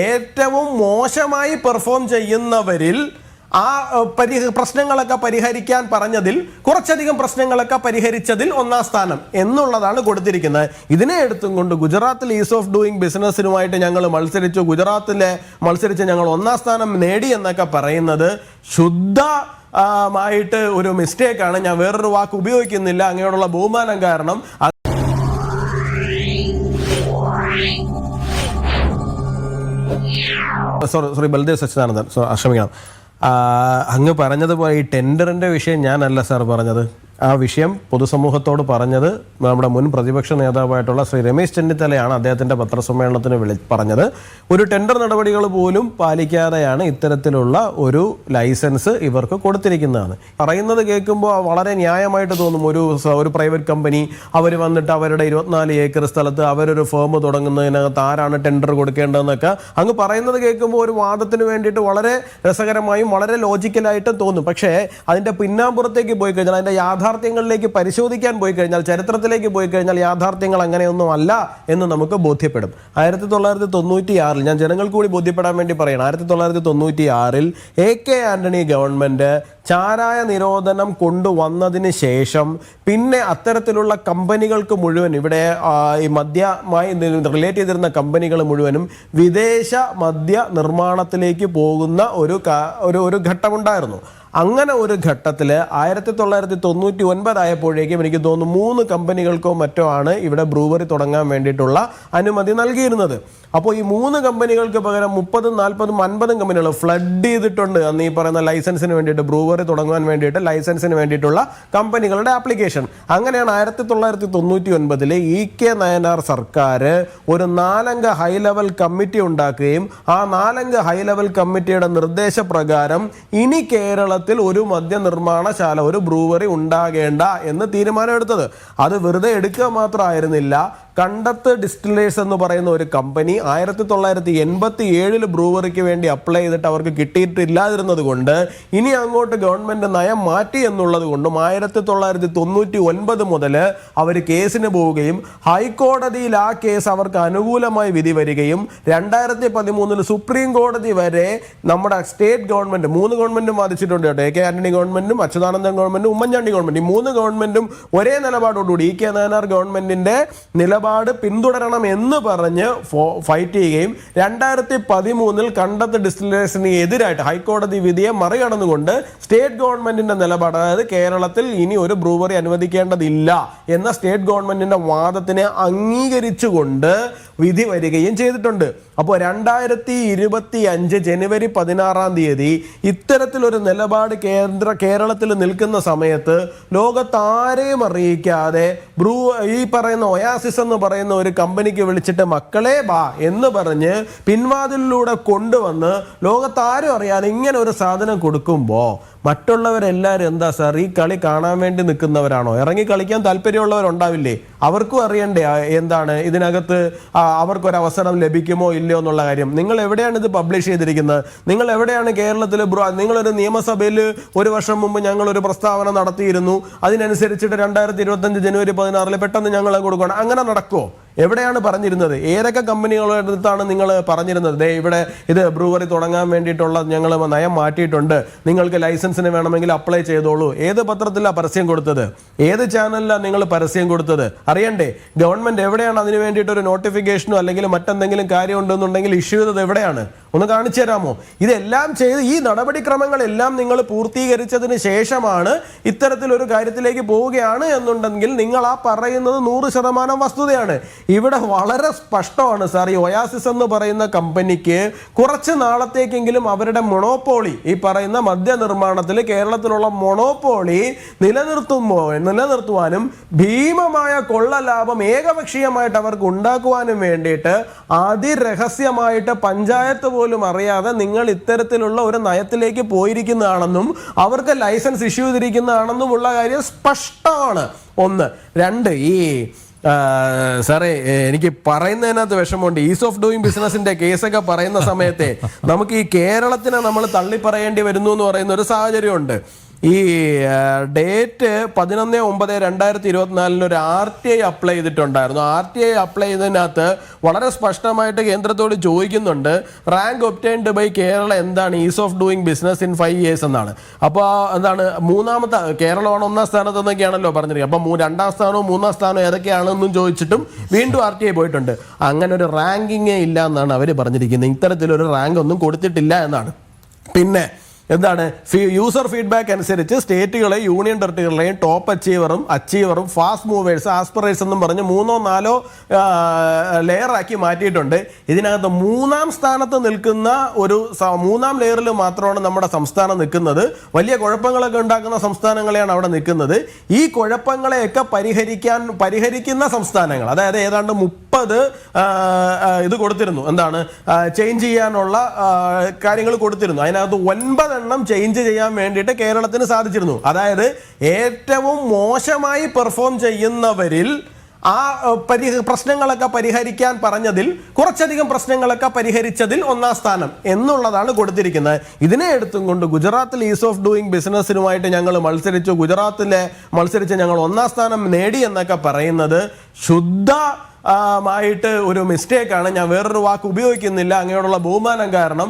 ഏറ്റവും മോശമായി പെർഫോം ചെയ്യുന്നവരിൽ ആ പരി പ്രശ്നങ്ങളൊക്കെ പരിഹരിക്കാൻ പറഞ്ഞതിൽ കുറച്ചധികം പ്രശ്നങ്ങളൊക്കെ പരിഹരിച്ചതിൽ ഒന്നാം സ്ഥാനം എന്നുള്ളതാണ് കൊടുത്തിരിക്കുന്നത്. ഇതിനെ എടുത്തും കൊണ്ട് ഗുജറാത്തിൽ ഈസ് ഓഫ് ഡൂയിങ് ബിസിനസ്സിനുമായിട്ട് ഞങ്ങൾ മത്സരിച്ചു. ഗുജറാത്തിലെ മത്സരിച്ച് ഞങ്ങൾ ഒന്നാം സ്ഥാനം നേടി എന്നൊക്കെ പറയുന്നത് ശുദ്ധ ആയിട്ട് ഒരു മിസ്റ്റേക്കാണ് ഞാൻ വേറൊരു വാക്ക് ഉപയോഗിക്കുന്നില്ല. അങ്ങനെയുള്ള ബഹുമാനം കാരണം sorry sorry Baldev Sachidanandan. So ക്ഷമിക്കണം. അങ്ങ് പറഞ്ഞതുപോലെ ഈ ടെൻഡറിന്റെ വിഷയം ഞാനല്ല സാർ പറഞ്ഞത്. ആ വിഷയം പൊതുസമൂഹത്തോട് പറഞ്ഞത് നമ്മുടെ മുൻ പ്രതിപക്ഷ നേതാവായിട്ടുള്ള ശ്രീ രമേശ് ചെന്നിത്തലയാണ് അദ്ദേഹത്തിന്റെ പത്രസമ്മേളനത്തിന് വിളി പറഞ്ഞത്. ഒരു ടെൻഡർ നടപടികൾ പോലും പാലിക്കാതെയാണ് ഇത്തരത്തിലുള്ള ഒരു ലൈസൻസ് ഇവർക്ക് കൊടുത്തിരിക്കുന്നതാണ് പറയുന്നത് കേൾക്കുമ്പോൾ വളരെ ന്യായമായിട്ട് തോന്നും. ഒരു ഒരു പ്രൈവറ്റ് കമ്പനി അവർ വന്നിട്ട് അവരുടെ ഇരുപത്തിനാല് ഏക്കർ സ്ഥലത്ത് അവരൊരു ഫേം തുടങ്ങുന്നതിനകത്ത് ആരാണ് ടെൻഡർ കൊടുക്കേണ്ടതെന്നൊക്കെ അങ്ങ് പറയുന്നത് കേൾക്കുമ്പോൾ ഒരു വാദത്തിന് വേണ്ടിയിട്ട് വളരെ രസകരമായും വളരെ ലോജിക്കലായിട്ടും തോന്നും. പക്ഷേ അതിന്റെ പിന്നാമ്പുറത്തേക്ക് പോയി കഴിഞ്ഞാൽ അതിന്റെ യാഥാർത്ഥ്യങ്ങളിലേക്ക് പരിശോധിക്കാൻ പോയി കഴിഞ്ഞാൽ ചരിത്രത്തിലേക്ക് പോയി കഴിഞ്ഞാൽ യാഥാർത്ഥ്യങ്ങൾ അങ്ങനെയൊന്നും അല്ല എന്ന് നമുക്ക് ബോധ്യപ്പെടും. ആയിരത്തി തൊള്ളായിരത്തി തൊണ്ണൂറ്റി ആറിൽ ഞാൻ ജനങ്ങൾക്ക് കൂടി ബോധ്യപ്പെടാൻ വേണ്ടി പറയണം ആയിരത്തി തൊള്ളായിരത്തി തൊണ്ണൂറ്റി ആറിൽ എ കെ ആന്റണി ഗവൺമെന്റ് ചാരായ നിരോധനം കൊണ്ടുവന്നതിന് ശേഷം പിന്നെ അത്തരത്തിലുള്ള കമ്പനികൾക്ക് മുഴുവൻ ഇവിടെ ഈ മദ്യമായി റിലേറ്റ് ചെയ്തിരുന്ന കമ്പനികൾ മുഴുവനും വിദേശ മദ്യ നിർമ്മാണത്തിലേക്ക് പോകുന്ന ഒരു ഒരു ഒരു ഘട്ടമുണ്ടായിരുന്നു. അങ്ങനെ ഒരു ഘട്ടത്തിൽ ആയിരത്തി തൊള്ളായിരത്തി തൊണ്ണൂറ്റി ഒൻപതായപ്പോഴേക്കും എനിക്ക് തോന്നുന്നു മൂന്ന് കമ്പനികൾക്കോ മറ്റോ ആണ് ഇവിടെ ബ്രൂവറി തുടങ്ങാൻ വേണ്ടിയിട്ടുള്ള അനുമതി നൽകിയിരുന്നത്. അപ്പോൾ ഈ മൂന്ന് കമ്പനികൾക്ക് പകരം മുപ്പതും നാൽപ്പതും അൻപതും കമ്പനികൾ ഫ്ലഡ് ചെയ്തിട്ടുണ്ട്. അന്ന് ഈ പറയുന്ന ലൈസൻസിന് വേണ്ടിയിട്ട് ബ്രൂവറി തുടങ്ങാൻ വേണ്ടിയിട്ട് ലൈസൻസിന് വേണ്ടിയിട്ടുള്ള കമ്പനികളുടെ ആപ്ലിക്കേഷൻ. അങ്ങനെയാണ് ആയിരത്തി തൊള്ളായിരത്തി തൊണ്ണൂറ്റി ഒൻപതിൽ ഇ കെ നയനാർ സർക്കാർ ഒരു നാലംഗ ഹൈ ലെവൽ കമ്മിറ്റി ഉണ്ടാക്കുകയും ആ നാലംഗ ഹൈ ലെവൽ കമ്മിറ്റിയുടെ നിർദ്ദേശപ്രകാരം ഇനി കേരളത്തിൽ ഒരു മദ്യ നിർമ്മാണശാല ഒരു ബ്രൂവറി ഉണ്ടാകേണ്ട എന്ന് തീരുമാനമെടുത്തത്. അത് വെറുതെ എടുക്കുക മാത്രമായിരുന്നില്ല കണ്ടത്ത് ഡിസ്റ്റിലേഴ്സ് എന്ന് പറയുന്ന ഒരു കമ്പനി ആയിരത്തി തൊള്ളായിരത്തി എൺപത്തി ഏഴിൽ ബ്രൂവറിക്ക് വേണ്ടി അപ്ലൈ ചെയ്തിട്ട് അവർക്ക് കിട്ടിയിട്ടില്ലാതിരുന്നത് കൊണ്ട് ഇനി അങ്ങോട്ട് ഗവൺമെന്റ് നയം മാറ്റി എന്നുള്ളത് കൊണ്ടും ആയിരത്തി തൊള്ളായിരത്തി തൊണ്ണൂറ്റി ഒൻപത് മുതൽ അവർ കേസിന് പോവുകയും ഹൈക്കോടതിയിൽ ആ കേസ് അവർക്ക് അനുകൂലമായി വിധി വരികയും രണ്ടായിരത്തി പതിമൂന്നിൽ സുപ്രീം കോടതി വരെ നമ്മുടെ സ്റ്റേറ്റ് ഗവൺമെന്റ് മൂന്ന് ഗവൺമെന്റും വാദിച്ചിട്ടുണ്ട് കേട്ടോ. എ കെ ആന്റണി ഗവൺമെന്റും അച്യുതാനന്ദൻ ഗവൺമെന്റും ഉമ്മൻചാണ്ടി ഗവൺമെന്റും ഈ മൂന്ന് ഗവൺമെന്റും ഒരേ നിലപാടോടുകൂടി ഇ കെ നായനാർ ഗവൺമെന്റിന്റെ നിലപാട് പിന്തുടരണം എന്ന് പറഞ്ഞ് ഫൈറ്റ് ചെയ്യുകയും രണ്ടായിരത്തി പതിമൂന്നിൽ കണ്ടത്ത് ഡിസ്റ്റിലേഷന് എതിരായിട്ട് ഹൈക്കോടതി വിധിയെ മറികടന്നുകൊണ്ട് സ്റ്റേറ്റ് ഗവൺമെന്റിന്റെ നിലപാട് അതായത് കേരളത്തിൽ ഇനി ഒരു ബ്രൂവറി അനുവദിക്കേണ്ടതില്ല എന്ന സ്റ്റേറ്റ് ഗവൺമെന്റിന്റെ വാദത്തിനെ അംഗീകരിച്ചുകൊണ്ട് വിധി വരികയും ചെയ്തിട്ടുണ്ട്. അപ്പോൾ രണ്ടായിരത്തി ഇരുപത്തി അഞ്ച് ജനുവരി പതിനാറാം തീയതി ഇത്തരത്തിലൊരു നിലപാട് കേന്ദ്ര കേരളത്തിൽ നിൽക്കുന്ന സമയത്ത് ലോകത്താരെയും അറിയിക്കാതെ ബ്രൂ ഈ പറയുന്ന ഒയാസിസ് എന്ന് പറയുന്ന ഒരു കമ്പനിക്ക് വിളിച്ചിട്ട് മക്കളെ വാ എന്ന് പറഞ്ഞ് പിൻവാതിലിലൂടെ കൊണ്ടുവന്ന് ലോകത്താരും അറിയാതെ ഇങ്ങനെ ഒരു സാധനം കൊടുക്കുമ്പോൾ മറ്റുള്ളവരെല്ലാവരും എന്താ സാർ ഈ കളി കാണാൻ വേണ്ടി നിൽക്കുന്നവരാണോ? ഇറങ്ങി കളിക്കാൻ താല്പര്യമുള്ളവരുണ്ടാവില്ലേ? അവർക്കും അറിയണ്ടേ എന്താണ് ഇതിനകത്ത് അവർക്കൊരു അവസരം ലഭിക്കുമോ ഇല്ലയോ എന്നുള്ള കാര്യം. നിങ്ങൾ എവിടെയാണ് ഇത് പബ്ലിഷ് ചെയ്തിരിക്കുന്നത്? നിങ്ങൾ എവിടെയാണ് കേരളത്തിൽ നിങ്ങളൊരു നിയമസഭയിൽ ഒരു വർഷം മുമ്പ് ഞങ്ങൾ ഒരു പ്രസ്താവന നടത്തിയിരുന്നു. അതിനനുസരിച്ചിട്ട് രണ്ടായിരത്തി ഇരുപത്തഞ്ച് ജനുവരി പതിനാറിൽ പെട്ടെന്ന് ഞങ്ങൾ കൊടുക്കണം അങ്ങനെ നടക്കുമോ എവിടെയാണ് പറഞ്ഞിരുന്നത്? ഏതൊക്കെ കമ്പനികളുടെ അടുത്താണ് നിങ്ങൾ പറഞ്ഞിരുന്നത്? ദേ ഇവിടെ ഇത് ബ്രൂവറി തുടങ്ങാൻ വേണ്ടിയിട്ടുള്ള ഞങ്ങൾ നയം മാറ്റിയിട്ടുണ്ട്. നിങ്ങൾക്ക് ലൈസൻസിന് വേണമെങ്കിൽ അപ്ലൈ ചെയ്തോളൂ. ഏത് പത്രത്തിലാണ് പരസ്യം കൊടുത്തത്? ഏത് ചാനലിലാണ് നിങ്ങൾ പരസ്യം കൊടുത്തത്? അറിയണ്ടേ ഗവൺമെന്റ് എവിടെയാണ് അതിന് വേണ്ടിയിട്ട് ഒരു നോട്ടിഫിക്കേഷനോ അല്ലെങ്കിൽ മറ്റെന്തെങ്കിലും കാര്യം ഉണ്ടെന്നുണ്ടെങ്കിൽ ഇഷ്യൂ ചെയ്തത് എവിടെയാണ്? ഒന്ന് കാണിച്ചു തരാമോ? ഇതെല്ലാം ചെയ്ത് ഈ നടപടിക്രമങ്ങളെല്ലാം നിങ്ങൾ പൂർത്തീകരിച്ചതിന് ശേഷമാണ് ഇത്തരത്തിലൊരു കാര്യത്തിലേക്ക് പോവുകയാണ് എന്നുണ്ടെങ്കിൽ നിങ്ങൾ ആ പറയുന്നത് നൂറ് ശതമാനം വസ്തുതയാണ്. ഇവിടെ വളരെ സ്പഷ്ടമാണ് സാർ ഈ ഒയാസിസ് എന്ന് പറയുന്ന കമ്പനിക്ക് കുറച്ച് നാളത്തേക്കെങ്കിലും അവരുടെ മൊണോപ്പോളി ഈ പറയുന്ന മദ്യ നിർമ്മാണത്തിൽ കേരളത്തിലുള്ള മൊണോപ്പോളി നിലനിർത്തുമ്പോൾ നിലനിർത്തുവാനും ഭീമമായ കൊള്ള ലാഭം ഏകപക്ഷീയമായിട്ട് അവർക്ക് ഉണ്ടാക്കുവാനും വേണ്ടിയിട്ട് അതിരഹസ്യമായിട്ട് പഞ്ചായത്ത് പോലും അറിയാതെ നിങ്ങൾ ഇത്തരത്തിലുള്ള ഒരു നയത്തിലേക്ക് പോയിരിക്കുന്നതാണെന്നും അവർക്ക് ലൈസൻസ് ഇഷ്യൂ ചെയ്തിരിക്കുന്നതാണെന്നും ഉള്ള കാര്യം സ്പഷ്ടമാണ്. ഒന്ന്. രണ്ട് ഈ സാറേ എനിക്ക് പറയുന്നതിനകത്ത് വിഷമമുണ്ട്. ഈസ് ഓഫ് ഡൂയിങ് ബിസിനസിന്റെ കേസൊക്കെ പറയുന്ന സമയത്തെ നമുക്ക് ഈ കേരളത്തിനെ നമ്മൾ തള്ളി പറയേണ്ടി വരുന്നു എന്ന് പറയുന്ന ഒരു സാഹചര്യമുണ്ട്. ഈ ഡേറ്റ് പതിനൊന്ന് ഒമ്പത് രണ്ടായിരത്തി ഇരുപത്തിനാലിന് ഒരു ആർ ടി ഐ അപ്ലൈ ചെയ്തിട്ടുണ്ടായിരുന്നു. ആർ ടി ഐ അപ്ലൈ ചെയ്തതിനകത്ത് വളരെ സ്പഷ്ടമായിട്ട് കേന്ദ്രത്തോട് ചോദിക്കുന്നുണ്ട് റാങ്ക് ഒപ്റ്റൈൻഡ് ബൈ കേരള എന്താണ്? Ease of doing business in five years എന്നാണ്. അപ്പോൾ എന്താണ് മൂന്നാമത്തെ കേരളമാണ് ഒന്നാം സ്ഥാനത്ത് എന്നൊക്കെയാണല്ലോ പറഞ്ഞിരിക്കുന്നത്. അപ്പോൾ രണ്ടാം സ്ഥാനവും മൂന്നാം സ്ഥാനവും ഏതൊക്കെയാണെന്നും ചോദിച്ചിട്ടും വീണ്ടും ആർ ടി ഐ പോയിട്ടുണ്ട്. അങ്ങനെ ഒരു റാങ്കിങ്ങേ ഇല്ല എന്നാണ് അവർ പറഞ്ഞിരിക്കുന്നത്. ഇത്തരത്തിലൊരു റാങ്ക് ഒന്നും കൊടുത്തിട്ടില്ല എന്നാണ്. പിന്നെ എന്താണ്? യൂസർ ഫീഡ്ബാക്ക് അനുസരിച്ച് സ്റ്റേറ്റുകളെ യൂണിയൻ ടെറിട്ടറികളെയും ടോപ്പ് അച്ചീവറും അച്ചീവറും ഫാസ്റ്റ് മൂവേഴ്സ് ആസ്പിറേഴ്സ് എന്നും പറഞ്ഞ് മൂന്നോ നാലോ ലെയറാക്കി മാറ്റിയിട്ടുണ്ട്. ഇതിനകത്ത് മൂന്നാം സ്ഥാനത്ത് നിൽക്കുന്ന ഒരു മൂന്നാം ലെയറിൽ മാത്രമാണ് നമ്മുടെ സംസ്ഥാനം നിൽക്കുന്നത്. വലിയ കുഴപ്പങ്ങളൊക്കെ ഉണ്ടാക്കുന്ന സംസ്ഥാനങ്ങളെയാണ് അവിടെ നിൽക്കുന്നത്. ഈ കുഴപ്പങ്ങളെയൊക്കെ പരിഹരിക്കാൻ പരിഹരിക്കുന്ന സംസ്ഥാനങ്ങൾ അതായത് ഏതാണ്ട് മുപ്പത് ഇത് കൊടുത്തിരുന്നു. എന്താണ്? ചേഞ്ച് ചെയ്യാനുള്ള കാര്യങ്ങൾ കൊടുത്തിരുന്നു. അതിനകത്ത് ഒൻപതെണ്ണം ചേഞ്ച് ചെയ്യാൻ വേണ്ടിയിട്ട് കേരളത്തിന് സാധിച്ചിരുന്നു. അതായത് ഏറ്റവും മോശമായി പെർഫോം ചെയ്യുന്നവരിൽ ആ പരി പ്രശ്നങ്ങളൊക്കെ പരിഹരിക്കാൻ പറഞ്ഞതിൽ കുറച്ചധികം പ്രശ്നങ്ങളൊക്കെ പരിഹരിച്ചതിൽ ഒന്നാം സ്ഥാനം എന്നുള്ളതാണ് കൊടുത്തിരിക്കുന്നത്. ഇതിനെ എടുത്തും കൊണ്ട് ഗുജറാത്തിൽ ഈസ് ഓഫ് ഡൂയിങ് ബിസിനസ്സിനുമായിട്ട് ഞങ്ങൾ മത്സരിച്ചു. ഗുജറാത്തിലെ മത്സരിച്ച് ഞങ്ങൾ ഒന്നാം സ്ഥാനം നേടി എന്നൊക്കെ പറയുന്നത് ശുദ്ധ ആയിട്ട് ഒരു മിസ്റ്റേക്കാണ് ഞാൻ വേറൊരു വാക്ക് ഉപയോഗിക്കുന്നില്ല. അങ്ങനെയുള്ള ബഹുമാനം കാരണം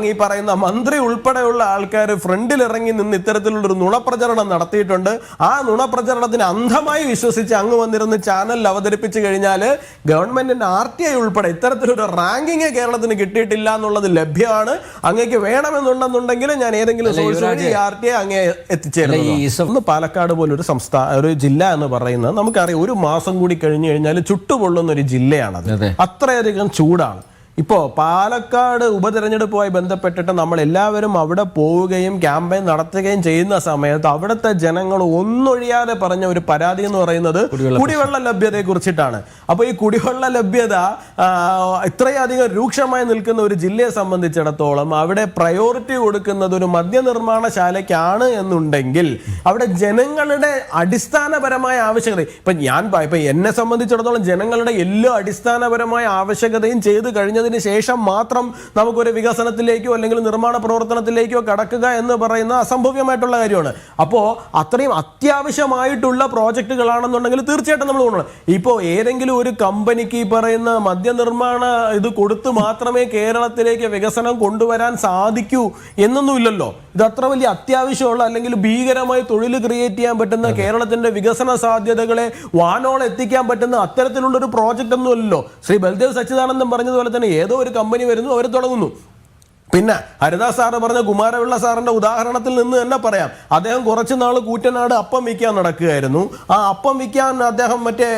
അങ്ങ് ഈ പറയുന്ന മന്ത്രി ഉൾപ്പെടെയുള്ള ആൾക്കാർ ഫ്രണ്ടിൽ ഇറങ്ങി നിന്ന് ഇത്തരത്തിലുള്ളൊരു നുണപ്രചരണം നടത്തിയിട്ടുണ്ട്. ആ നുണപ്രചരണത്തിന് അന്ധമായി വിശ്വസിച്ച് അങ്ങ് വന്നിരുന്ന് ചാനലിൽ അവതരിപ്പിച്ചു കഴിഞ്ഞാൽ ഗവൺമെന്റിന്റെ ആർ ടി ഐ ഉൾപ്പെടെ ഇത്തരത്തിലൊരു റാങ്കിങ് കേരളത്തിന് കിട്ടിയിട്ടില്ല എന്നുള്ളത് ലഭ്യമാണ്. അങ്ങേക്ക് വേണമെന്നുണ്ടെന്നുണ്ടെങ്കിൽ ഞാൻ ഏതെങ്കിലും സോഴ്സ് വഴി ആർ ടി ഐ അങ്ങേ എത്തിച്ചേരുന്നു ഈ ഒന്ന് പാലക്കാട് പോലൊരു സംസ്ഥാന ഒരു ജില്ല എന്ന് പറയുന്നത് നമുക്കറിയാം ഒരു മാസം കൂടി കഴിഞ്ഞു കഴിഞ്ഞാൽ ചുട്ടുപൊള്ളുന്ന ഒരു ജില്ലയാണത്. അതെ. അത്രയധികം ചൂടാണ്. ഇപ്പോൾ പാലക്കാട് ഉപതെരഞ്ഞെടുപ്പുമായി ബന്ധപ്പെട്ടിട്ട് നമ്മൾ എല്ലാവരും അവിടെ പോവുകയും ക്യാമ്പയിൻ നടത്തുകയും ചെയ്യുന്ന സമയത്ത് അവിടുത്തെ ജനങ്ങൾ ഒന്നൊഴിയാതെ പറഞ്ഞ ഒരു പരാതി എന്ന് പറയുന്നത് കുടിവെള്ള ലഭ്യതയെ കുറിച്ചിട്ടാണ്. അപ്പോൾ ഈ കുടിവെള്ള ലഭ്യത ഇത്രയധികം രൂക്ഷമായി നിൽക്കുന്ന ഒരു ജില്ലയെ സംബന്ധിച്ചിടത്തോളം അവിടെ പ്രയോറിറ്റി കൊടുക്കുന്നത് ഒരു മദ്യനിർമ്മാണശാലയ്ക്കാണ് എന്നുണ്ടെങ്കിൽ അവിടെ ജനങ്ങളുടെ അടിസ്ഥാനപരമായ ആവശ്യകത ഇപ്പൊ ഞാൻ ഇപ്പം എന്നെ സംബന്ധിച്ചിടത്തോളം ജനങ്ങളുടെ എല്ലാ അടിസ്ഥാനപരമായ ആവശ്യകതയും ചെയ്തു കഴിഞ്ഞതിന് ശേഷം മാത്രം നമുക്കൊരു വികസനത്തിലേക്കോ അല്ലെങ്കിൽ നിർമ്മാണ പ്രവർത്തനത്തിലേക്കോ കടക്കുക എന്ന് പറയുന്ന അസംഭവ്യമായിട്ടുള്ള കാര്യമാണ്. അപ്പോൾ അത്രയും അത്യാവശ്യമായിട്ടുള്ള പ്രോജക്റ്റുകളാണെന്നുണ്ടെങ്കിൽ തീർച്ചയായിട്ടും നമ്മൾ കൊണ്ടുപോകണം ഇപ്പോൾ ഏതെങ്കിലും ഒരു കമ്പനിക്ക് ഈ പറയുന്ന മദ്യനിർമ്മാണ ഇത് കൊടുത്ത് മാത്രമേ കേരളത്തിലേക്ക് വികസനം കൊണ്ടുവരാൻ സാധിക്കൂ എന്നൊന്നുമില്ലല്ലോ. ഇത് അത്ര വലിയ അത്യാവശ്യമുള്ള അല്ലെങ്കിൽ ഭീകരമായി തൊഴിൽ ക്രിയേറ്റ് ചെയ്യാൻ പറ്റുന്ന കേരളത്തിന്റെ വികസന സാധ്യതകളെ വാനോളം എത്തിക്കാൻ പറ്റുന്ന അത്തരത്തിലുള്ള ഒരു പ്രോജക്റ്റ് ഒന്നുമല്ലല്ലോ. ശ്രീ ബൽദേവ് സച്ചിദാനന്ദൻ പറഞ്ഞതുപോലെ തന്നെ ഏതോ ഒരു കമ്പനി വരുന്നു അവർ തുടങ്ങുന്നു. പിന്നെ ഹരിദാസ് സാറ് പറഞ്ഞ കുമാരപിള്ള സാറിന്റെ ഉദാഹരണത്തിൽ നിന്ന് തന്നെ പറയാം. അദ്ദേഹം കുറച്ച് നാൾ കൂറ്റനാട് അപ്പം വിൽക്കാൻ നടക്കുകയായിരുന്നു. ആ അപ്പം വിൽക്കാൻ അദ്ദേഹം മറ്റേ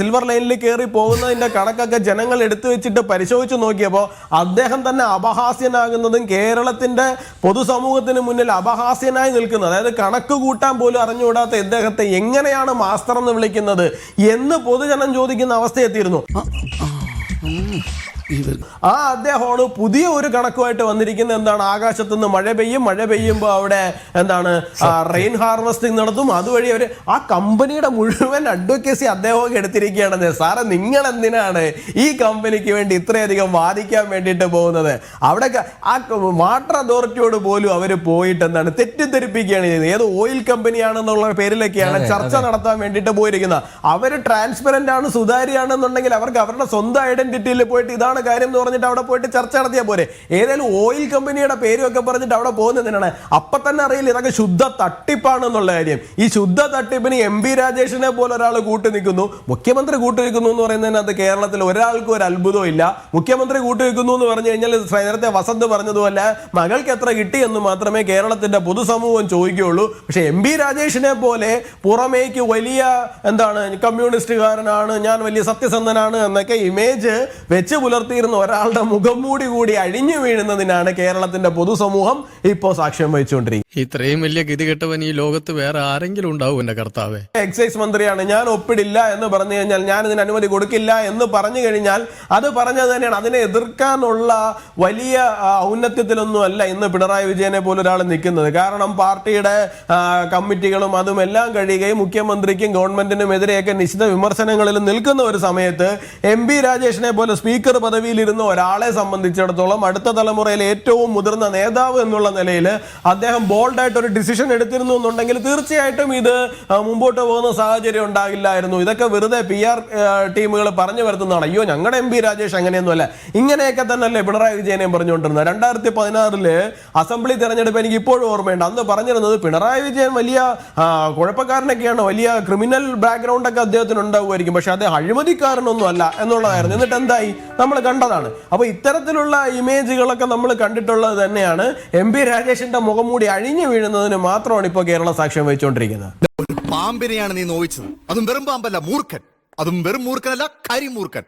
സിൽവർ ലൈനിൽ കയറി പോകുന്നതിന്റെ കണക്കൊക്കെ ജനങ്ങൾ എടുത്തു വെച്ചിട്ട് പരിശോധിച്ച് നോക്കിയപ്പോൾ അദ്ദേഹം തന്നെ അപഹാസ്യനാകുന്നതും കേരളത്തിന്റെ പൊതുസമൂഹത്തിന് മുന്നിൽ അപഹാസ്യനായി നിൽക്കുന്നത്. അതായത് കണക്ക് കൂട്ടാൻ പോലും അറിഞ്ഞുകൂടാത്ത ഇദ്ദേഹത്തെ എങ്ങനെയാണ് മാസ്റ്റർ എന്ന് വിളിക്കുന്നത് എന്ന് പൊതുജനം ചോദിക്കുന്ന അവസ്ഥയെത്തിയിരുന്നു ആ അദ്ദേഹമാണ് പുതിയ ഒരു കണക്കുമായിട്ട് വന്നിരിക്കുന്നത്. എന്താണ്? ആകാശത്ത് നിന്ന് മഴ പെയ്യും മഴ പെയ്യുമ്പോൾ അവിടെ എന്താണ്? റെയിൻ ഹാർവെസ്റ്റിംഗ് നടത്തും. അതുവഴി അവർ ആ കമ്പനിയുടെ മുഴുവൻ അഡ്വക്കേസി അദ്ദേഹം എടുത്തിരിക്കുകയാണെന്ന് സാറെ നിങ്ങൾ എന്തിനാണ് ഈ കമ്പനിക്ക് വേണ്ടി ഇത്രയധികം വാദിക്കാൻ വേണ്ടിയിട്ട് പോകുന്നത്? അവിടെ ആ വാട്ടർ അതോറിറ്റിയോട് പോലും അവർ പോയിട്ട് എന്താണ് തെറ്റിദ്ധരിപ്പിക്കുകയാണ് ചെയ്യുന്നത് ഏത് ഓയിൽ കമ്പനിയാണെന്നുള്ള പേരിലൊക്കെയാണ് ചർച്ച നടത്താൻ വേണ്ടിയിട്ട് പോയിരിക്കുന്നത്. അവർ ട്രാൻസ്പെറന്റ് ആണ് സുതാര്യമാണെന്നുണ്ടെങ്കിൽ അവർക്ക് അവരുടെ സ്വന്തം ഐഡന്റിറ്റിയിൽ പോയിട്ട് ഇതാണ് കാര്യം എന്ന് പറഞ്ഞിട്ട് അവിടെ പോയിട്ട് ചർച്ച നടത്തിയാൽ പോരെ. ഏതെങ്കിലും ഓയിൽ കമ്പനിയുടെ പേരുമൊക്കെ പറഞ്ഞിട്ട് അവിടെ പോകുന്നതിനാണ്. അപ്പൊ തന്നെ അറിയില്ല ഇതൊക്കെ ശുദ്ധ തട്ടിപ്പാണെന്നുള്ള കാര്യം. ഈ ശുദ്ധ തട്ടിപ്പിന് എം പി രാജേഷിനെ പോലെ ഒരാൾ കൂട്ടി നിൽക്കുന്നു. മുഖ്യമന്ത്രി കൂട്ടി നിൽക്കുന്നു എന്ന് പറയുന്നതിനകത്ത് കേരളത്തിൽ ഒരാൾക്കും ഒരു അത്ഭുതവും ഇല്ല. മുഖ്യമന്ത്രി കൂട്ടി നിൽക്കുന്നു എന്ന് പറഞ്ഞു കഴിഞ്ഞാൽ നേരത്തെ വസന്ത് പറഞ്ഞതുപോലെ മകൾക്ക് എത്ര കിട്ടി എന്ന് മാത്രമേ കേരളത്തിന്റെ പൊതുസമൂഹം ചോദിക്കുകയുള്ളൂ. പക്ഷെ എം പി രാജേഷിനെ പോലെ പുറമേക്ക് വലിയ എന്താണ് കമ്മ്യൂണിസ്റ്റുകാരനാണ് ഞാൻ വലിയ സത്യസന്ധനാണ് എന്നൊക്കെ ഇമേജ് വെച്ച് പുലർത്തിയിരുന്ന ഒരാളുടെ മുഖം മൂടി കൂടി അഴിഞ്ഞു വീഴുന്നതിനാണ് കേരളത്തിന്റെ പൊതുസമൂഹം ഇപ്പോൾ സാക്ഷ്യം വഹിച്ചുകൊണ്ടിരിക്കുന്നത്. ഇത്രയും വലിയ ഗതികെട്ടവൻ ഈ ലോകത്ത് വേറെ ആരെങ്കിലും ഉണ്ടാവും എന്റെ കർത്താവ്. എക്സൈസ് മന്ത്രിയാണ് ഞാൻ ഒപ്പിടില്ല എന്ന് പറഞ്ഞു കഴിഞ്ഞാൽ ഞാൻ ഇതിന് അനുമതി കൊടുക്കില്ല എന്ന് പറഞ്ഞു കഴിഞ്ഞാൽ അത് പറഞ്ഞത് തന്നെയാണ്. അതിനെ എതിർക്കാനുള്ള വലിയ ഔന്നത്യത്തിലൊന്നും അല്ല ഇന്ന് പിണറായി വിജയനെ പോലെ ഒരാൾ നിൽക്കുന്നത്. കാരണം പാർട്ടിയുടെ കമ്മിറ്റികളും അതും എല്ലാം കഴിയുകയും മുഖ്യമന്ത്രിക്കും ഗവൺമെന്റിനും എതിരെയൊക്കെ നിശ്ചിത വിമർശനങ്ങളിൽ നിൽക്കുന്ന ഒരു സമയത്ത് എം പി രാജേഷിനെ പോലെ സ്പീക്കർ പദവി പദവിയിലിരുന്ന ഒരാളെ സംബന്ധിച്ചിടത്തോളം അടുത്ത തലമുറയിലെ ഏറ്റവും മുതിർന്ന നേതാവ് എന്നുള്ള നിലയിൽ അദ്ദേഹം ബോൾഡായിട്ട് ഒരു ഡിസിഷൻ എടുത്തിരുന്നു എന്നുണ്ടെങ്കിൽ തീർച്ചയായിട്ടും ഇത് മുമ്പോട്ട് പോകുന്ന സാഹചര്യം ഉണ്ടാകില്ലായിരുന്നു. ഇതൊക്കെ വെറുതെ പി ആർ ടീമുകൾ പറഞ്ഞു വരുത്തുന്നതാണ്. അയ്യോ ഞങ്ങളുടെ എം പി രാജേഷ് അങ്ങനെയൊന്നുമല്ല. ഇങ്ങനെയൊക്കെ തന്നെയല്ലേ പിണറായി വിജയനെയും പറഞ്ഞുകൊണ്ടിരുന്നത്. രണ്ടായിരത്തി പതിനാറിൽ അസംബ്ലി തെരഞ്ഞെടുപ്പ് എനിക്ക് ഇപ്പോഴും ഓർമ്മയുണ്ട്. അന്ന് പറഞ്ഞിരുന്നത് പിണറായി വിജയൻ വലിയ കുഴപ്പക്കാരനൊക്കെയാണ്. വലിയ ക്രിമിനൽ ബാക്ക്ഗ്രൗണ്ട് ഒക്കെ അദ്ദേഹത്തിന് ഉണ്ടാവുമായിരിക്കും പക്ഷെ അദ്ദേഹം അഴിമതിക്കാരനൊന്നും അല്ല എന്നുള്ളതായിരുന്നു. എന്നിട്ട് എന്തായി നമ്മൾ കണ്ടതാണ്. അപ്പോൾ ഇത്തരത്തിലുള്ള ഇമേജുകളൊക്കെ നമ്മൾ കണ്ടിട്ടുള്ളത് തന്നെയാണ്. എം പി രാജേഷിന്റെ മുഖം മൂടി അഴിഞ്ഞു വീഴുന്നതിന് മാത്രമാണ് ഇപ്പോൾ കേരള സാക്ഷ്യം വഹിച്ചുകൊണ്ടിരിക്കുന്നത്. പാമ്പിനെയാണ് നീ നോവിച്ചത്. അതും വെറും പാമ്പല്ല മൂർഖൻ. അതും വെറും മൂർഖനല്ല കരിമൂർഖൻ.